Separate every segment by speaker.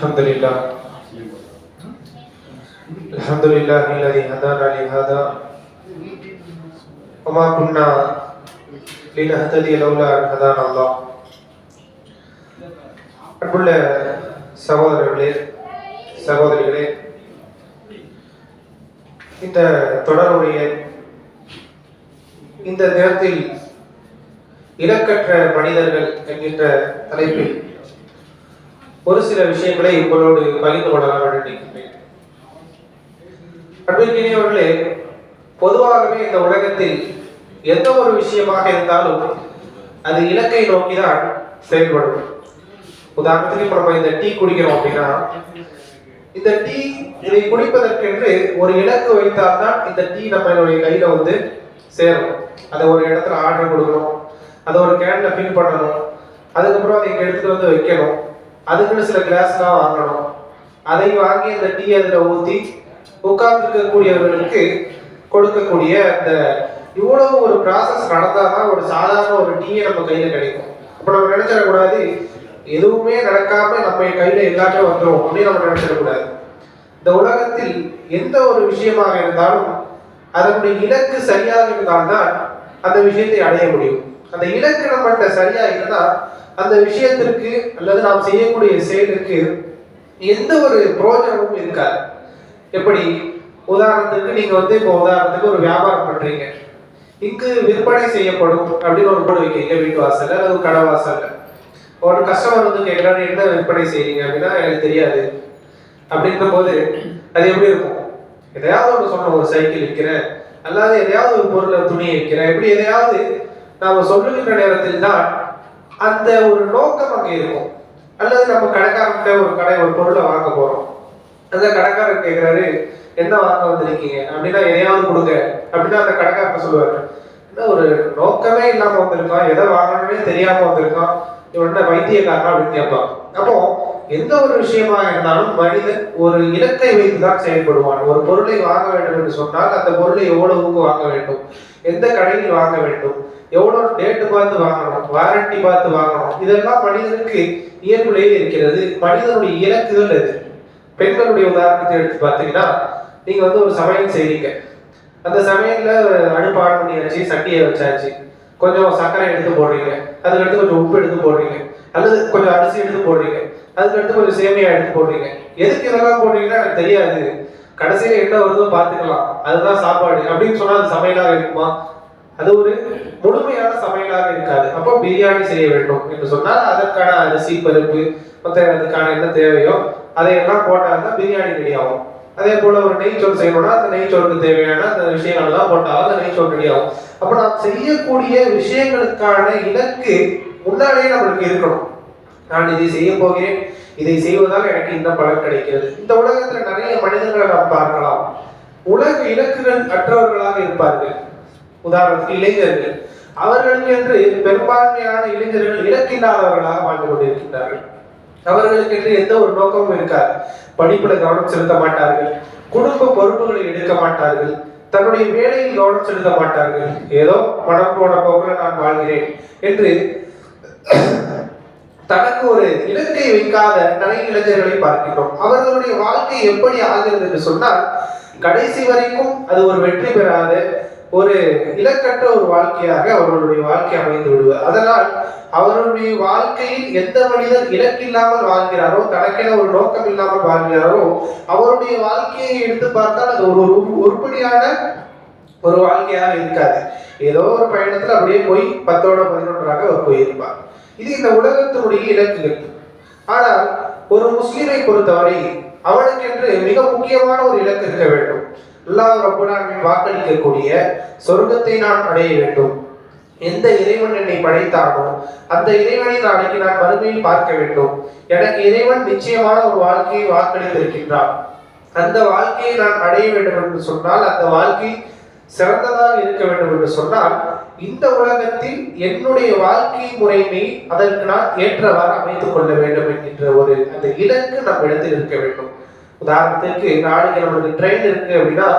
Speaker 1: الحمد لله الحمد لله الذي هدانا لهذا وما كنا لنهتدي لولا ان هدانا الله அன்புள்ள சகோதரர்களே சகோதரிகளே இந்த தொடருடைய இந்த நேரத்தில் இலக்கற்ற மனிதர்கள் என்கின்ற தலைப்பில் ஒரு சில விஷயங்களை உங்களோடு பகிர்ந்து கொள்ளலாம் என்று நினைக்கின்றேன். அன்பிற்கினியவர்களே பொதுவாகவே இந்த உலகத்தில் எந்த ஒரு விஷயமாக இருந்தாலும் அது இலக்கை நோக்கி தான் செயல்படும். உதாரணத்துக்கு இப்ப நம்ம இந்த டீ குடிக்கிறோம் அப்படின்னா இந்த டீ இதை குடிப்பதற்கென்று ஒரு இலக்கு வைத்தால்தான் இந்த டீ நம்மளுடைய கையில வந்து சேரும். அதை ஒரு இடத்துல ஆர்டர் கொடுக்கணும் அதை ஒரு கேன்ல ஃபில் பண்ணணும் அதுக்கப்புறம் அதை இங்க எடுத்துட்டு வந்து வைக்கணும். அதுக்குன்னு சில கிளாஸ்லாம் வாங்கணும். அதை வாங்கி அந்த டீ அதில் ஊற்றி உட்கார்ந்துருக்கக்கூடியவர்களுக்கு கொடுக்கக்கூடிய அந்த இவ்வளவு ஒரு ப்ராசஸ் நடந்தாதான் ஒரு சாதாரண ஒரு டீயை நம்ம கையில கிடைக்கும். அப்போ நம்ம நினைச்சிடக்கூடாது எதுவுமே நடக்காம நம்ம கையில எல்லாத்தையும் வந்துடும் அப்படின்னு நம்ம நினைச்சிடக்கூடாது இந்த உலகத்தில் எந்த ஒரு விஷயமாக இருந்தாலும் அதனுடைய இலக்கு சரியாக இருந்தால்தான் அந்த விஷயத்தை அடைய முடியும். அந்த இலக்கு நம்மகிட்ட சரியா இருந்தா அந்த விஷயத்திற்கு அல்லது நாம் செய்யக்கூடிய செயலுக்கு எந்த ஒரு பிரயோஜனமும் இருக்காது. எப்படி? உதாரணத்துக்கு நீங்க வந்து இப்போ உதாரணத்துக்கு ஒரு வியாபாரம் பண்றீங்க. இங்கு விற்பனை செய்யப்படும் அப்படின்னு ஒரு போர்டு வைக்கிறீங்க வீட்டு வாசல்ல அல்லது ஒரு கடை வாசல்ல. ஒரு கஸ்டமர் வந்து கேட்குறாரு என்ன விற்பனை செய்றீங்க? அப்படின்னா எனக்கு தெரியாது. அப்படின்ற போது அது எப்படி இருக்கும்? எதையாவது ஒன்று சொன்ன ஒரு சைக்கிள் விற்கிறேன் அல்லாது எதையாவது ஒரு பொருளை துணியை விற்கிறேன் இப்படி எதையாவது நாம சொல்லுகின்ற நேரத்தில் தான் அந்த ஒரு நோக்கம் அங்கே இருக்கும். அல்லது நம்ம கடைக்காரர்கிட்ட ஒரு கடை ஒரு பொருளை வாங்க போறோம். அந்த கடைக்காரர் கேட்குறாரு என்ன வாங்க வந்திருக்கீங்க? அப்படின்னா எதையாவது கொடுங்க. அப்படின்னா அந்த கடைக்காரர் சொல்லுவாரு. என்ன ஒரு நோக்கமே இல்லாம வந்திருக்கான் எதை வாங்கணும்னே தெரியாம வந்திருக்கான் இவன் என்ன வைத்தியக்காரனா அப்படின்னு கேட்பான். அப்போ எந்த ஒரு விஷயமா இருந்தாலும் மனிதன் ஒரு இலக்கை வைத்துதான் செயல்படுவான். ஒரு பொருளை வாங்க வேண்டும் என்று சொன்னால் அந்த பொருளை எவ்வளவுக்கு வாங்க வேண்டும்? எந்த கடையில் வாங்க வேண்டும்? எவ்வளோ டேட்டு பார்த்து வாங்கணும் வாரண்டி பார்த்து வாங்கணும் இதெல்லாம் மனிதனுக்கு இயல்புலேயே இருக்கிறது மனிதனுடைய இலக்குகள் அது. பெண்களுடைய உதாரணத்தை எடுத்து பார்த்தீங்கன்னா நீங்கள் வந்து ஒரு சமையல் செய்றீங்க. அந்த சமையலில் அடுப்பு ஆன் பண்ணியாச்சு சட்டியை வச்சாச்சு. கொஞ்சம் சர்க்கரை எடுத்து போடுறீங்க அதுக்கடுத்து கொஞ்சம் உப்பு எடுத்து போடுறீங்க அல்லது கொஞ்சம் அரிசி எடுத்து போடுறீங்க அதுக்கடுத்து கொஞ்சம் சேமியா எடுத்து போடுறீங்க. எதுக்கு இதெல்லாம் போடுறீங்கன்னா எனக்கு தெரியாது. கடைசியில் என்ன வருதோ பார்த்துக்கலாம். அதுதான் சாப்பாடு. அப்படின்னு சொன்னால் அது சமையலாக இருக்குமா? அது ஒரு முழுமையான சமையலாக இருக்காது. அப்போ பிரியாணி செய்ய வேண்டும் என்று சொன்னால் அதற்கான அரிசி பருப்பு மற்ற அதுக்கான என்ன தேவையோ அதையெல்லாம் போட்டால் தான் பிரியாணி ரெடி ஆகும். அதே போல ஒரு நெய்ச்சோறு செய்யணும்னா அந்த நெய்ச்சோறுக்கு தேவையான அந்த விஷயங்கள் எல்லாம் போட்டால் அந்த நெய்ச்சோறு ரெடி ஆகும். அப்போ நாம் செய்யக்கூடிய விஷயங்களுக்கான இலக்கு முன்னாடியே நம்மளுக்கு இருக்கணும். நான் இதை செய்ய போகிறேன். இதை செய்வதால் எனக்கு இந்த பலன் கிடைக்கிறது. இந்த உலகத்துல நிறைய மனிதர்களை நாம் பார்க்கலாம். உலக இலக்குகள் அற்றவர்களாக இருப்பார்கள். உதாரணத்துக்கு இளைஞர்கள். அவர்களுக்கு என்று பெரும்பான்மையான இளைஞர்கள் இலக்கில்லாதவர்களாக வாழ்ந்து கொண்டிருக்கின்றார்கள். அவர்களுக்கு என்று எந்த ஒரு நோக்கமும் இருக்காது. படிப்புல கவனம் செலுத்த மாட்டார்கள். குடும்ப பொறுப்புகளை எடுக்க மாட்டார்கள். தன்னுடைய வேலையில் கவனம் செலுத்த மாட்டார்கள். ஏதோ மனம் போன போக்குல நான் வாழ்கிறேன் என்று தனக்கு ஒரு இலக்கை வைக்காத நிறைய இளைஞர்களை பார்க்கிறோம் அவர்களுடைய வாழ்க்கை எப்படி ஆகிறது என்று சொன்னால் கடைசி வரைக்கும் அது ஒரு வெற்றி பெறாத ஒரு இலக்கற்ற ஒரு வாழ்க்கையாக அவர்களுடைய வாழ்க்கை அமைந்து விடுவார் அதனால் அவருடைய வாழ்க்கையில் எந்த மனிதர் இலக்கில்லாமல் வாழ்கிறாரோ தனக்கென ஒரு நோக்கம் இல்லாமல் வாழ்கிறாரோ அவருடைய வாழ்க்கையை எடுத்து பார்த்தால் அது ஒரு உருப்படியான ஒரு வாழ்க்கையாக இருக்காது. ஏதோ ஒரு பயணத்துல அப்படியே போய் பத்தோட பதினொன்றாக அவர் போயிருப்பார். இது இந்த உலகத்தினுடைய இலக்குகள். ஆனால் ஒரு முஸ்லீமை பொறுத்தவரை அவனுக்கென்று மிக முக்கியமான ஒரு இலக்கு இருக்க வேண்டும். அல்லாஹ் ரப்புலாமின் வாக்களிக்கக்கூடிய சொர்க்கத்தை நான் அடைய வேண்டும். எந்த இறைவன் என்னை படைத்தானோ அந்த இறைவனை நாளைக்கு நான் மறுமையில் பார்க்க வேண்டும். எனக்கு இறைவன் நிச்சயமான ஒரு வாழ்க்கையை வாக்களித்திருக்கின்றான். அந்த வாழ்க்கையை நான் அடைய வேண்டும் என்று சொன்னால் அந்த வாழ்க்கை சிறந்ததாக இருக்க வேண்டும் என்று சொன்னால் இந்த உலகத்தில் என்னுடைய வாழ்க்கை முறைமை அதற்கு நான் ஏற்றவாறு அமைத்துக் கொள்ள வேண்டும் என்கின்ற ஒரு அந்த இலக்கு நம் இடத்தில் இருக்க வேண்டும். உதாரணத்துக்கு நாளைக்கு நம்மளுக்கு ட்ரெயின் இருக்கு அப்படின்னா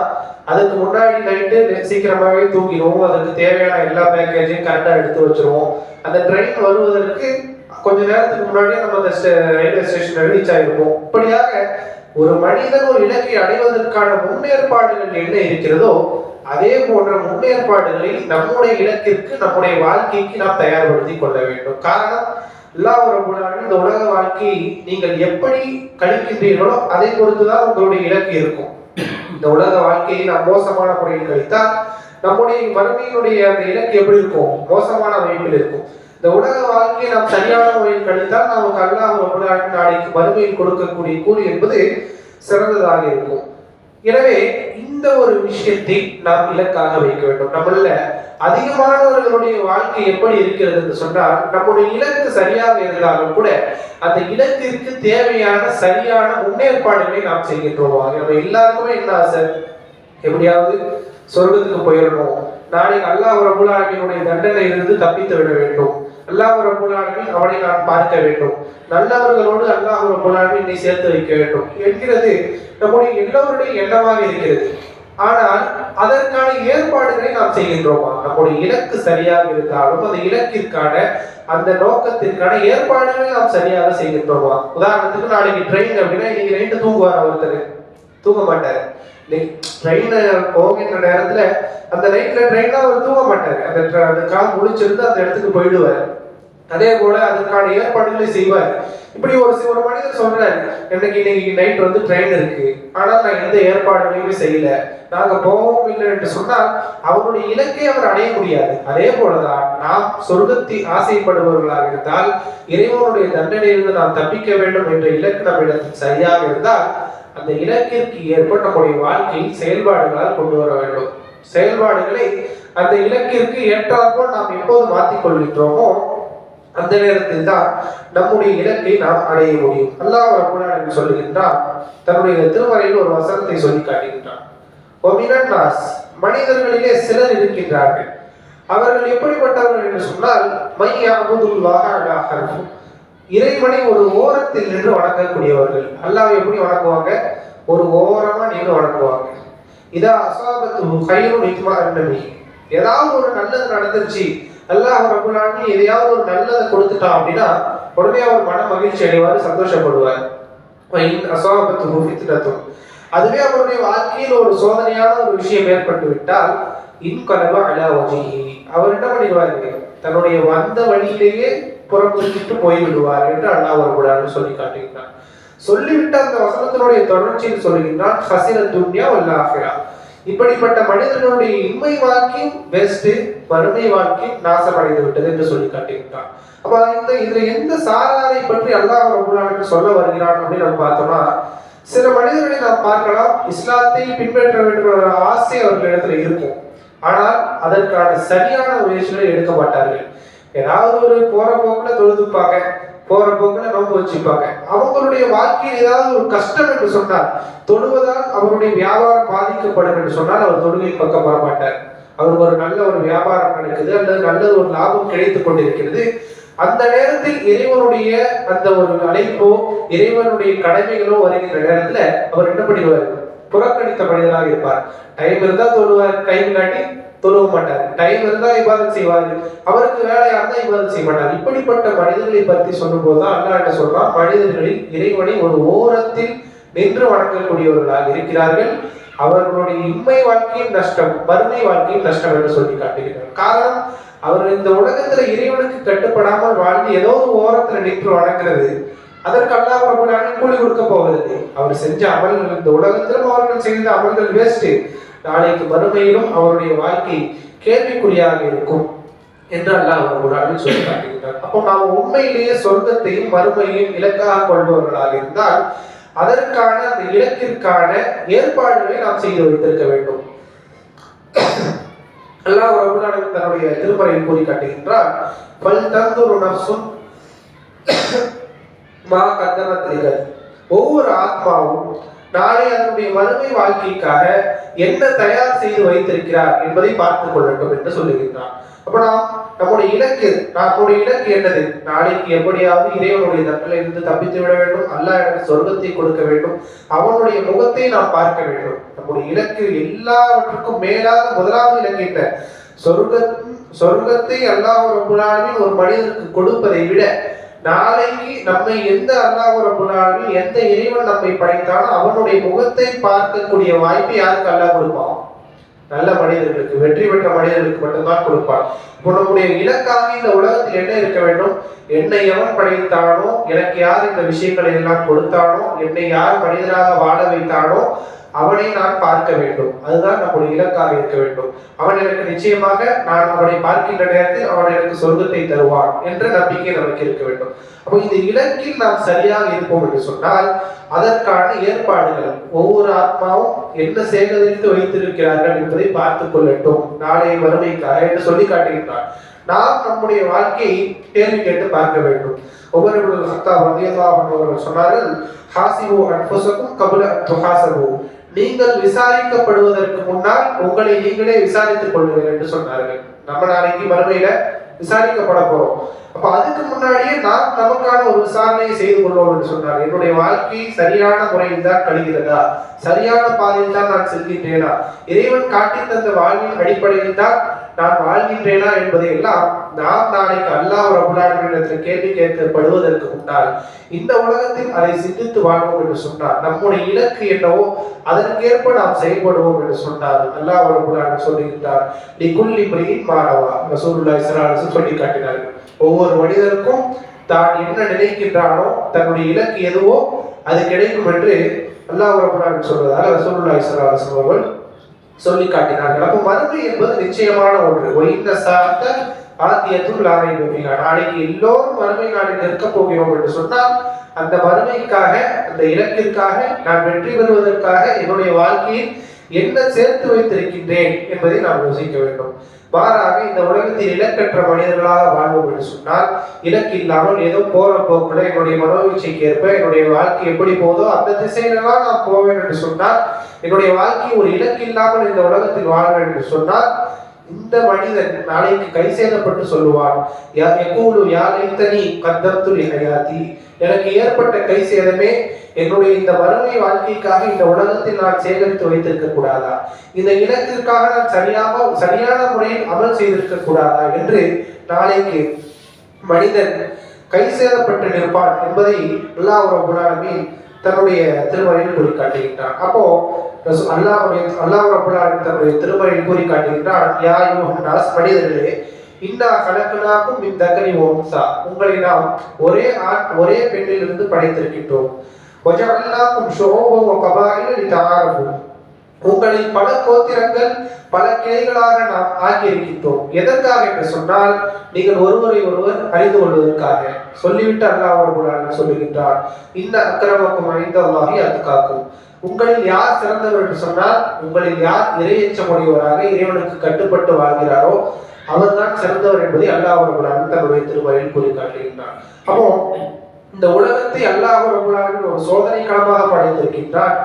Speaker 1: அதுக்கு முன்னாடி நைட்டு சீக்கிரமாவே தூங்கிடுவோம். அதுக்கு தேவையான எல்லா பேக்கேஜையும் கரெக்டாக எடுத்து வச்சிருவோம். அந்த ட்ரெயின் வருவதற்கு கொஞ்ச நேரத்துக்கு முன்னாடியே நம்ம அந்த ரயில்வே ஸ்டேஷன்ல ரீச் ஆகிருப்போம் இப்படியாக ஒரு மனிதன் ஒரு இலக்கை அடைவதற்கான முன்னேற்பாடுகள் என்ன இருக்கிறதோ அதே போன்ற முன்னேற்பாடுகளை நம்முடைய இலக்கிற்கு நம்முடைய வாழ்க்கைக்கு நாம் தயார்படுத்தி கொள்ள வேண்டும். காரணம் அல்லாஹ் ஒரு இந்த உலக வாழ்க்கையை நீங்கள் எப்படி கழிக்கின்றீர்களோ அதை பொறுத்துதான் உங்களுடைய இலக்கு இருக்கும். இந்த உலக வாழ்க்கையை நாம் மோசமான முறையில் கழித்தால் நம்முடைய மறுமையினுடைய அந்த இலக்கு எப்படி இருக்கும்? மோசமான அமைப்பில் இருக்கும். இந்த உலக வாழ்க்கையை நாம் சரியான முறையில் கழித்தால் நமக்கு அல்லாஹ் ரபுல்லாவின் நாளைக்கு மறுமையில் கொடுக்கக்கூடிய கூலி என்பது சிறந்ததாக இருக்கும். எனவே இந்த ஒரு விஷயத்தை நாம் இலக்காக வைக்க வேண்டும். நம்மள அதிகமானவர்களுடைய வாழ்க்கை எப்படி இருக்கிறது என்று சொன்னால் நம்முடைய இலக்கு சரியாக இருந்தாலும் கூட அந்த இலக்கிற்கு தேவையான சரியான முன்னேற்பாடுகளை நாம் செய்கின்றோம். நம்ம எல்லாருக்குமே என்ன ஆசை? எப்படியாவது சொர்க்கத்துக்கு போயிடணும். நாளைக்கு அல்லாஹ் ரபுல் தண்டனை இருந்து தப்பித்து விட வேண்டும். அல்லாஹ் ரபுல் அவனை நான் பார்க்க வேண்டும். நல்லவர்களோடு அல்லாஹ் ரபுல் ஆலமீன் என்னை சேர்த்து வைக்க வேண்டும் என்கிறது நம்முடைய எல்லோருடைய எண்ணமாக இருக்கிறது. ஆனால் அதற்கான ஏற்பாடுகளை நாம் செய்கின்றோமா? நம்முடைய இலக்கு சரியாக இருந்தாலும் அந்த இலக்கிற்கான அந்த நோக்கத்திற்கான ஏற்பாடுகளை நாம் சரியாக செய்கின்றோமா? உதாரணத்துக்கு நாளைக்கு ட்ரெயின் அப்படின்னா இன்னைக்கு நைட்டு தூங்குவார் ஒருத்தர்? தூங்க மாட்டார். ட்ரெயின் போகின்ற நேரத்துல அந்த நைட்ல ட்ரெயினா அவர் தூங்க மாட்டாரு. அந்த அந்த கால் முடிச்சிருந்து அந்த இடத்துக்கு போயிடுவார். அதே போல அதற்கான ஏற்பாடுகளை செய்வார். இப்படி ஒரு சி- ஒரு மனிதர் சொல்றாரு எனக்கு இன்னைக்கு நைட் வந்து ட்ரெயின் இருக்கு. ஆனா நான் எந்த ஏற்பாடுகளையுமே செய்யல. நாங்க போவோம் இல்லை என்று சொன்னால் அவருடைய இலக்கை அவர் அடைய முடியாது. அதே போலதான் நாம் சொர்க்கத்தை ஆசைப்படுபவர்களாக இருந்தால் இறைவனுடைய தண்டனையிலிருந்து நாம் தப்பிக்க வேண்டும் என்ற இலக்கு நம்மிடத்தில் சரியாக இருந்தால் அந்த இலக்கிற்கு ஏற்ப நம்முடைய வாழ்க்கையில் செயல்பாடுகளால் கொண்டு வர வேண்டும். செயல்பாடுகளை அந்த இலக்கிற்கு ஏற்றாற்போல் நாம் எப்போது மாற்றிக் கொள்கின்றோமோ அந்த நேரத்தில் தான் நம்முடைய இலக்கை நாம் அடைய முடியும். அல்லாஹ் ரப்பல் என்று சொல்லுகின்றான் தன்னுடைய திருமறையில் ஒரு வசனத்தை சொல்லி காட்டுகின்றான். ஒமினன் மனிதர்களிலே சிலர் இருக்கின்றார்கள். அவர்கள் எப்படிப்பட்டவர்கள் என்று சொன்னால் மையா அபுதுல்லாஹ அலா இருக்கும் இறைவனை ஒரு ஓரத்தில் நின்று வணங்கக்கூடியவர்கள். அல்லாஹ் எப்படி வணங்குவாங்க? ஒரு ஓரமா நின்று வணங்குவாங்க. இதா அசாபத்து கைரும் இத்மா அன்னபி ஏதாவது ஒரு நல்லது நடந்துருச்சு. அல்லாஹ் ரபுல் எதையாவது ஒரு நல்லதை கொடுத்துட்டான் அப்படின்னா உடனே அவர் மன மகிழ்ச்சி அடைவார் சந்தோஷப்படுவார். அசாபத்து ஃபித்னத்தும். அதுவே அவருடைய வாழ்க்கையில் ஒரு சோதனையான ஒரு விஷயம் ஏற்பட்டு விட்டால் இன்கலவ அலா வஜிஹி. அவர் என்ன பண்ணிடுவாரு தன்னுடைய வந்த வழியிலேயே புறமுறிட்டு போய்விடுவார் என்று அல்லாஹ் வரக்கூடாதுன்னு சொல்லி காட்டுகிறார் சொல்லிவிட்ட அந்த வசனத்தினுடைய தொடர்ச்சியில் சொல்லுகின்றான் ஹசின துன்யா வல்ல இப்படிப்பட்ட மனிதனுடைய இன்மை வாழ்க்கையும் பெஸ்ட் வறுமை வாழ்க்கையும் நாசமடைந்து விட்டது என்று சொல்லி காட்டுகின்றான். அப்ப இந்த இதுல எந்த சாராரை பற்றி அல்லாஹ் ரபுல்லானுக்கு சொல்ல வருகிறான் அப்படின்னு நம்ம பார்த்தோம்னா சில மனிதர்களை நாம் பார்க்கலாம் இஸ்லாத்தை பின்பற்ற வேண்டும் என்ற ஆசை அவர்களிடத்துல இருக்கும். ஆனால் அதற்கான சரியான முயற்சிகளை எடுக்க மாட்டார்கள். ஏதாவது ஒரு போற போக்குல தொழுதுப்பாங்க போற போக்குல நோம்பு வச்சுப்பாங்க. அவங்களுடைய வாழ்க்கையில் ஏதாவது ஒரு கஷ்டம் என்று சொன்னார் தொழுவதால் அவருடைய வியாபாரம் பாதிக்கப்படும் என்று சொன்னால் அவர் தொழுகை பக்கம் வர மாட்டார். அவருக்கு ஒரு நல்ல ஒரு வியாபாரம் நடக்குது அல்லது நல்ல ஒரு லாபம் கிடைத்துக் கொண்டிருக்கிறது. அந்த நேரத்தில் இறைவனுடைய அந்த ஒரு அழைப்போ இறைவனுடைய கடமைகளோ வருகின்ற நேரத்துல அவர் என்ன பண்ணிடுவார் புறக்கணித்த மனிதனாக இருப்பார். டைம் இருந்தா தொழுவார் டைம் காட்டி தொழுவ மாட்டார். டைம் இருந்தா இபாதத் செய்வார். அவருக்கு வேலையா இருந்தா இபாதத் செய்ய மாட்டார். இப்படிப்பட்ட மனிதர்களை பற்றி சொல்லும் போதுதான் அல்லாஹ் என்ன சொல்றான்? மனிதர்களில் இறைவனை ஒரு ஓரத்தில் நின்று வணங்கக்கூடியவர்களாக இருக்கிறார்கள். அவர்களுடைய இம்மை வாழ்க்கையும் நஷ்டம் வறுமை வாழ்க்கையும் நஷ்டம் என்று சொல்லி காட்டுகிறார். காரணம் அவர் இந்த உலகத்துல இறைவனுக்கு கட்டுப்படாமல் வாழ்ந்து ஏதோ ஒரு ஓரத்துல நின்று வணங்குறது அதற்கு அல்லாஹ் ரப்பல் கூலி கொடுக்க போவதில்லை. அவர் செஞ்ச அமல்கள் இந்த உலகத்திலும் அவர்கள் செய்த அமல்கள் வேஸ்ட் நாளைக்கு மறுமையிலும் அவருடைய வாழ்க்கை கேள்விக்குறியாக இருக்கும் என்று அல்லாஹ் ரப்பல் ஆலமீன் சொல்லி காட்டுகிறார் அப்போ நாம் உண்மையிலேயே சொர்க்கத்தையும் மறுமையையும் இலக்காக கொள்பவர்களாக இருந்தால் அதற்கான அந்த இலக்கிற்கான ஏற்பாடுகளை நாம் செய்து வைத்திருக்க வேண்டும். அல்லாஹ் ரப்பல் தன்னுடைய திருமறையில் கூறி காட்டுகின்றார் பல் தந்துரு நஃப்சுன் மா கத்தமத்திரிகள் ஒவ்வொரு ஆத்மாவும் நாளை அதனுடைய மறுமை வாழ்க்கைக்காக என்ன தயார் செய்து வைத்திருக்கிறார் என்பதை பார்த்துக் கொள்ளட்டும் என்று சொல்லுகின்றார். அப்ப நாம் நம்முடைய இலக்கு நம்முடைய இலக்கு என்னது? நாளைக்கு எப்படியாவது இறைவனுடைய தட்டில் இருந்து தப்பித்து விட வேண்டும் அல்ல எனக்கு சொர்க்கத்தை கொடுக்க வேண்டும் அவனுடைய முகத்தை நாம் பார்க்க வேண்டும். நம்முடைய இலக்கு எல்லாவற்றுக்கும் மேலாக முதலாவது இலக்கு என்ன? சொர்க்க சொர்க்கத்தை அல்லாஹ் ரபுல் ஒரு மனிதனுக்கு கொடுப்பதை விட நாளைக்கு நம்மை எந்த அல்லாஹ் ரப்பல் எந்த இறைவன் நம்மை படைத்தாலும் அவனுடைய முகத்தை பார்க்கக்கூடிய வாய்ப்பு யாருக்கு அல்லாஹ் கொடுப்பான்? நல்ல மனிதர்களுக்கு வெற்றி பெற்ற மனிதர்களுக்கு மட்டும்தான் கொடுப்பான். இப்போ நம்முடைய இலக்காக இந்த உலகத்தில் என்ன இருக்க வேண்டும்? என்னை எவன் படைத்தானோ எனக்கு யார் இந்த விஷயங்களை எல்லாம் கொடுத்தானோ என்னை யார் மனிதராக வாழ வைத்தானோ அவனை நான் பார்க்க வேண்டும். அதுதான் நம்முடைய இலக்காக இருக்க வேண்டும். அவன் எனக்கு நிச்சயமாக நான் அவனை பார்க்கின்ற நேரத்தில் அவன் எனக்கு சொர்க்கத்தை தருவான் என்ற நம்பிக்கை நமக்கு இருக்க வேண்டும். அப்போ இந்த இலக்கில் நாம் சரியாக இருப்போம் என்று சொன்னால் அதற்கான ஏற்பாடுகள் ஒவ்வொரு ஆத்மாவும் என்ன சேகரித்து வைத்திருக்கிறார்கள் என்பதை பார்த்துக் கொள்ளட்டும். நாளைய வறுமைக்காக என்று சொல்லி காட்டுகின்றார் நாம் நம்முடைய வாழ்க்கையை கேள்வி கேட்டு பார்க்க வேண்டும். ஒவ்வொரு சத்தா வந்தியதா அவர்கள் சொன்னார்கள் ஹாசிபு அன்ஃபுசக்கும் கபுல துஹாசபு நீங்கள் விசாரிக்கப்படுவதற்கு முன்னால் உங்களை நீங்களே விசாரித்துக் கொள்வீர்கள் என்று சொன்னார்கள். நம்ம நாளைக்கு மறுமையில விசாரிக்கப்பட போறோம். அப்ப அதுக்கு முன்னாடியே நான் நமக்கான ஒரு விசாரணையை செய்து கொள்வோம் என்று சொன்னார். என்னுடைய வாழ்க்கை சரியான முறையில் தான் கழிகிறதா? சரியான பாதையில் தான் நான் செல்கின்றேனா? இறைவன் காட்டி தந்த வாழ்வின் அடிப்படையில் தான் நான் வாழ்கின்றேனா என்பதை எல்லாம் நாம் நாளைக்கு அல்லாஹ் ரபுல்லாடத்தில் கேள்வி கேட்கப்படுவதற்கு முன்னால் இந்த உலகத்தில் அதை சிந்தித்து வாழ்வோம் என்று சொன்னார் நம்முடைய இலக்கு என்னவோ அதற்கேற்ப நாம் செயல்படுவோம் என்று சொன்னார் அல்லாஹ் ரபுல்லாவின் சொல்லுகின்றார் நீ குல்லி பிரியின் மாணவா ரசூலுல்லாஹி ஸல்லல்லாஹு சொல்லி காட்டினார்கள் ஒவ்வொரு மனிதருக்கும் தான் என்ன நினைக்கின்றானோ தன்னுடைய இலக்கு எதுவோ அது கிடைக்கும் என்று அல்லாஹ் ரபுல்லாவின் சொல்வதால் ரசூலுல்லாஹி ஸல்லல்லாஹு அவர்கள் சொல்லி காட்டினார்கள் அப்போ மறுமை என்பது நிச்சயமான ஒன்று. ஒய்ந்த சார்ந்த ஆத்தியத்துள் ஆரை நாளைக்கு எல்லோரும் மறுமை நாளில் நிற்க போகிறோம் என்று சொன்னால் அந்த மறுமைக்காக அந்த இலக்கிற்காக நான் வெற்றி பெறுவதற்காக என்னுடைய வாழ்க்கையில் என்ன சேர்த்து வைத்திருக்கின்றேன் என்பதை நாம் யோசிக்க வேண்டும். மாறாக இந்த உலகத்தில் இலக்கற்ற மனிதர்களாக வாழ்வோம் என்று சொன்னால் இலக்கு இல்லாமல் ஏதோ போற போக்குல என்னுடைய மனோவீச்சைக்கு ஏற்ப என்னுடைய வாழ்க்கை எப்படி போதோ அந்த திசையிலெல்லாம் நான் போவேன் என்று சொன்னால் என்னுடைய வாழ்க்கை ஒரு இலக்கு இல்லாமல் இந்த உலகத்தில் வாழ்வேன் என்று சொன்னால் இந்த மனிதன் நாளைக்கு கை சேதப்பட்டு சொல்லுவான் யா- யகூலு யா லைத்தனி எனக்கு ஏற்பட்ட கை சேதமே என்னுடைய இந்த வறுமை வாழ்க்கைக்காக இந்த உலகத்தில் நான் சேகரித்து வைத்திருக்க கூடாதா? இந்த இலக்கிற்காக நான் சரியாக சரியான முறையில் அமல் செய்திருக்க கூடாதா? என்று நாளைக்கு மனிதன் கை சேதப்பட்டு நிற்பான் என்பதை அல்லாஹ் ரப்பல் தன்னுடைய திருமறையில் கூறி காட்டுகின்றார் அப்போ அல்லாஹுடைய அல்லாஹ் ரபுல்லாலும் தன்னுடைய திருமறையில் கூறி காட்டுகின்றான் யா யூஹனாஸ் மனிதர்களே இன்னா கலக்கனாக்கும் இந்த அக்கனி ஓம்சா உங்களை நாம் ஒரே ஆண் ஒரே பெண்ணிலிருந்து படைத்திருக்கின்றோம். ஒஜல்லாக்கும் ஷோபம் கபாயில் தாரவும் உங்களில் பல கோத்திரங்கள் பல கிளைகளாக நாம் ஆக்கியிருக்கின்றோம். எதற்காக என்று சொன்னால் நீங்கள் ஒருவரை ஒருவர் அறிந்து கொள்வதற்காக. சொல்லிவிட்டு அல்லாஹ் அவர்களால் சொல்லுகின்றார் இந்த அக்கிரமக்கும் அணிந்த அல்லாஹி அதுக்காக்கும் உங்களில் யார் சிறந்தவர் என்று சொன்னால் உங்களில் யார் இறையச்சமுடையவராக இறைவனுக்கு கட்டுப்பட்டு வாழ்கிறாரோ அவர்தான் சிறந்தவர் என்பதை அல்லாஹ் அவர்களால் தன்னுடைய திருமறையில் கூறி காட்டுகின்றார் அப்போ இந்த உலகத்தை அல்லாஹ் அவர்களால் ஒரு சோதனை களமாக படைத்திருக்கின்றார்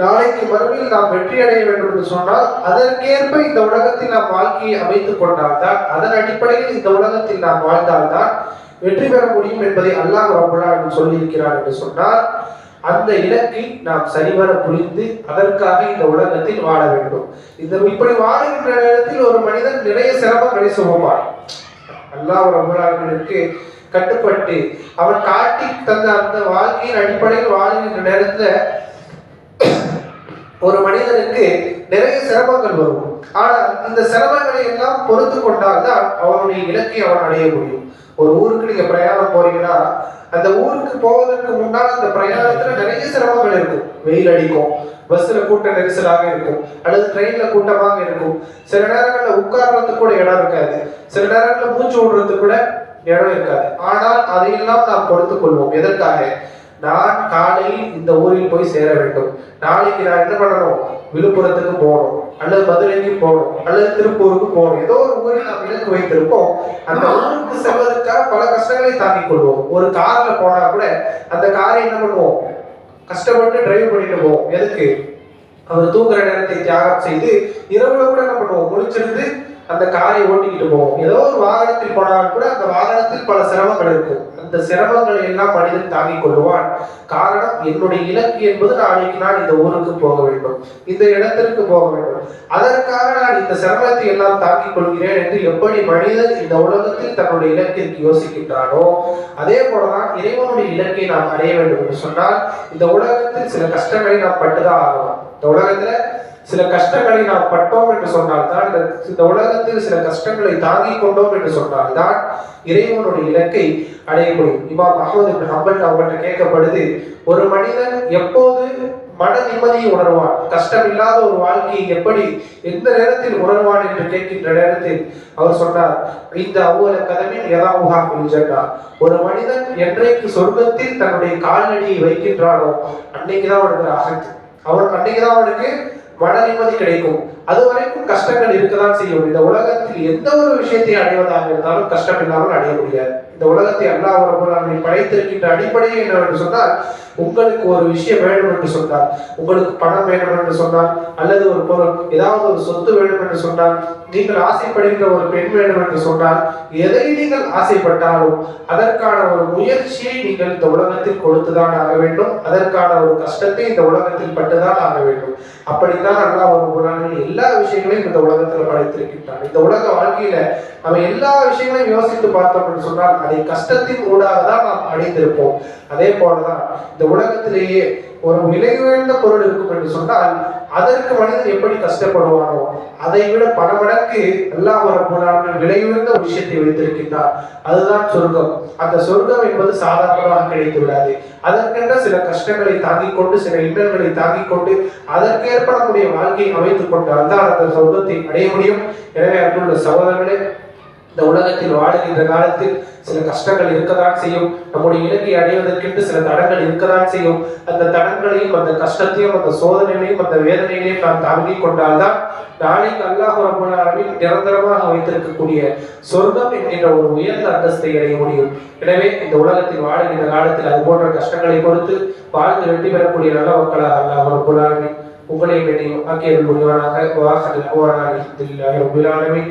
Speaker 1: நாளைக்கு மறுமையில் நாம் வெற்றி அடைய வேண்டும் என்று சொன்னால் அதற்கேற்ப இந்த உலகத்தில் நாம் வாழ்க்கையை அமைத்துக் கொண்டால்தான் அதன் அடிப்படையில் இந்த உலகத்தில் நாம் வாழ்ந்தால்தான் வெற்றி பெற முடியும் என்பதை அல்லாஹ் ரபுல்லாவின் சொல்லியிருக்கிறார் என்று சொன்னால் அந்த இலக்கை நாம் சரிவர புரிந்து அதற்காக இந்த உலகத்தில் வாழ வேண்டும். இந்த இப்படி வாழுகின்ற நேரத்தில் ஒரு மனிதன் நிறைய சிரமங்களை சுமப்பான். அல்லாஹ் ரபுல்லாவிற்கு கட்டுப்பட்டு அவன் காட்டி தந்த அந்த வாழ்க்கையின் அடிப்படையில் வாழ்கின்ற நேரத்துல ஒரு மனிதனுக்கு நிறைய சிரமங்கள் வரும். ஆனால் இந்த சிரமங்களை எல்லாம் பொறுத்து கொண்டால்தான் அவனுடைய இலக்கை அவன் அடைய முடியும். ஒரு ஊருக்கு நீங்க பிரயாணம் போறீங்கன்னா அந்த ஊருக்கு போவதற்கு முன்னால் அந்த பிரயாணத்துல நிறைய சிரமங்கள் இருக்கும். வெயில் அடிக்கும் பஸ்ல கூட்ட நெரிசலாக இருக்கும் அல்லது ட்ரெயின்ல கூட்டமாக இருக்கும். சில நேரங்கள்ல உட்கார்றதுக்கு கூட இடம் இருக்காது. சில நேரங்கள்ல மூச்சு விடுறதுக்கு கூட இடம் இருக்காது. ஆனால் அதையெல்லாம் நாம் பொறுத்துக் கொள்வோம். எதற்காக? நான் காலையில் இந்த ஊரில் போய் சேர வேண்டும். நாளைக்கு நான் என்ன பண்ணணும்? விழுப்புரத்துக்கு போகணும் அல்லது மதுரைக்கு போகணும் அல்லது திருப்பூருக்கு போகணும். ஏதோ ஒரு ஊரில் நாம் இலக்கு வைத்திருப்போம். அந்த ஊருக்கு செல்வதற்காக பல கஷ்டங்களை தாங்கிக் கொள்வோம். ஒரு கார்ல போனா கூட அந்த காரை என்ன பண்ணுவோம்? கஷ்டப்பட்டு டிரைவ் பண்ணிட்டு போவோம். எதுக்கு? அவர் தூங்குற நேரத்தை தியாகம் செய்து இரவுல கூட என்ன பண்ணுவோம்? முழிச்சிருந்து அந்த காரை ஓட்டிக்கிட்டு போவோம். ஏதோ ஒரு வாகனத்தில் போனாலும் கூட அந்த வாகனத்தில் பல சிரமங்கள் இருக்கும். இந்த சிரமங்களை எல்லாம் மனிதன் தாங்கிக் கொள்வான் காரணம் என்னுடைய இலக்கு என்பது நாளைக்கு நான் இந்த ஊருக்கு போக வேண்டும். இந்த இடத்திற்கு போக வேண்டும். அதற்காக நான் இந்த சிரமத்தை எல்லாம் தாங்கிக் கொள்கிறேன் என்று எப்படி மனிதன் இந்த உலகத்தில் தன்னுடைய இலக்கிற்கு யோசிக்கின்றானோ அதே போலதான் இறைவனுடைய இலக்கை நாம் அடைய வேண்டும் என்று சொன்னால் இந்த உலகத்தில் சில கஷ்டங்களை நாம் பட்டுதான் ஆகணும் இந்த உலகத்துல சில கஷ்டங்களை நாம் பட்டோம் என்று சொன்னால்தான் இந்த இந்த உலகத்தில் சில கஷ்டங்களை தாங்கிக் கொண்டோம் என்று சொன்னால்தான் இறைவனுடைய இலக்கை அடைய முடியும். இமாம் அஹமது இப்னு ஹம்பல் அவங்கள்ட்ட கேட்கப்படுது ஒரு மனிதன் எப்போது மன நிம்மதியை உணர்வான்? கஷ்டம் இல்லாத ஒரு வாழ்க்கையை எப்படி எந்த நேரத்தில் உணர்வான் என்று கேட்கின்ற நேரத்தில் அவர் சொன்னார் இந்த அவ்வளவு கதவின் எதாவுகா சொன்னார் ஒரு மனிதன் என்றைக்கு சொர்க்கத்தில் தன்னுடைய கால்நடியை வைக்கின்றானோ அன்னைக்குதான் அவனுக்கு அகத்து அவன் அன்னைக்குதான் அவனுக்கு மன நிம்மதி கிடைக்கும். அது வரைக்கும் கஷ்டங்கள் இருக்கதான் செய்யும். இந்த உலகத்தில் எந்த ஒரு விஷயத்தை அடைவதாக இருந்தாலும் கஷ்டம் இல்லாமல் அடைய முடியாது. இந்த உலகத்தை அல்லாஹ் ரபுல்லாமை படைத்திருக்கின்ற அடிப்படையே என்னவென்று சொன்னால் உங்களுக்கு ஒரு விஷயம் வேண்டும் என்று சொன்னால் உங்களுக்கு பணம் வேண்டும் என்று சொன்னால் அல்லது ஒரு பொருள் ஏதாவது ஒரு சொத்து வேண்டும் என்று சொன்னால் நீங்கள் ஆசைப்படுகின்ற ஒரு பெண் வேண்டும் என்று சொன்னால் எதை நீங்கள் ஆசைப்பட்டாலும் அதற்கான ஒரு முயற்சியை நீங்கள் இந்த உலகத்தில் கொடுத்துதான் ஆக வேண்டும். அதற்கான ஒரு கஷ்டத்தை இந்த உலகத்தில் பட்டுதான் ஆக வேண்டும். அப்படித்தான் அல்லாஹ் ஒரு எல்லா விஷயங்களையும் இந்த உலகத்தில் படைத்திருக்கின்றார் இந்த உலக வாழ்க்கையில நம்ம எல்லா விஷயங்களையும் யோசித்து பார்த்தோம் என்று சொன்னால் அதை கஷ்டத்தின் ஊடாக தான் நாம் அடைந்திருப்போம். அதே போலதான் இந்த உலகத்திலேயே ஒரு விலை உயர்ந்த பொருள் இருக்கும் என்று சொன்னால் அதற்கு மனிதன் எப்படி கஷ்டப்படுவானோ அதை விட பல மடங்கு எல்லாம் ரப்பல் விலை உயர்ந்த விஷயத்தை வைத்திருக்கின்றார். அதுதான் சொர்க்கம். அந்த சொர்க்கம் என்பது சாதாரணமாக கிடைத்து விடாது அதற்கென்ற சில கஷ்டங்களை தாங்கிக் கொண்டு சில இன்னல்களை தாங்கிக் கொண்டு அதற்கு ஏற்படக்கூடிய வாழ்க்கையை அமைத்துக் கொண்டால் தான் அந்த சொர்க்கத்தை அடைய முடியும். எனவே அன்புள்ள சகோதரர்களே இந்த உலகத்தில் வாழுகின்ற காலத்தில் சில கஷ்டங்கள் இருக்கதான் செய்யும். நம்முடைய இலக்கை அடைவதற்கென்று சில தடங்கள் இருக்கதான் செய்யும். அந்த தடங்களையும் அந்த கஷ்டத்தையும் அந்த சோதனைகளையும் அந்த வேதனைகளையும் நாம் தாங்கிக் கொண்டால்தான் நாளைக்கு அல்லாஹ் ரப்பல் ஆலமீன் நிரந்தரமாக வைத்திருக்கக்கூடிய சொர்க்கம் என்கின்ற ஒரு உயர்ந்த அந்தஸ்தை அடைய முடியும். எனவே இந்த உலகத்தில் வாழுகின்ற காலத்தில் அது போன்ற கஷ்டங்களை பொறுத்து வாழ்ந்து வெற்றி பெறக்கூடிய நல்ல மக்களாக அல்லாஹ் ரப்பல் ஆலமீன் வேண்டியும் ஆக்கியது முடிவானாக வாஹல் அஹ்வானா அல்ஹம்துலில்லாஹி ரப்பில் ஆலமீன்.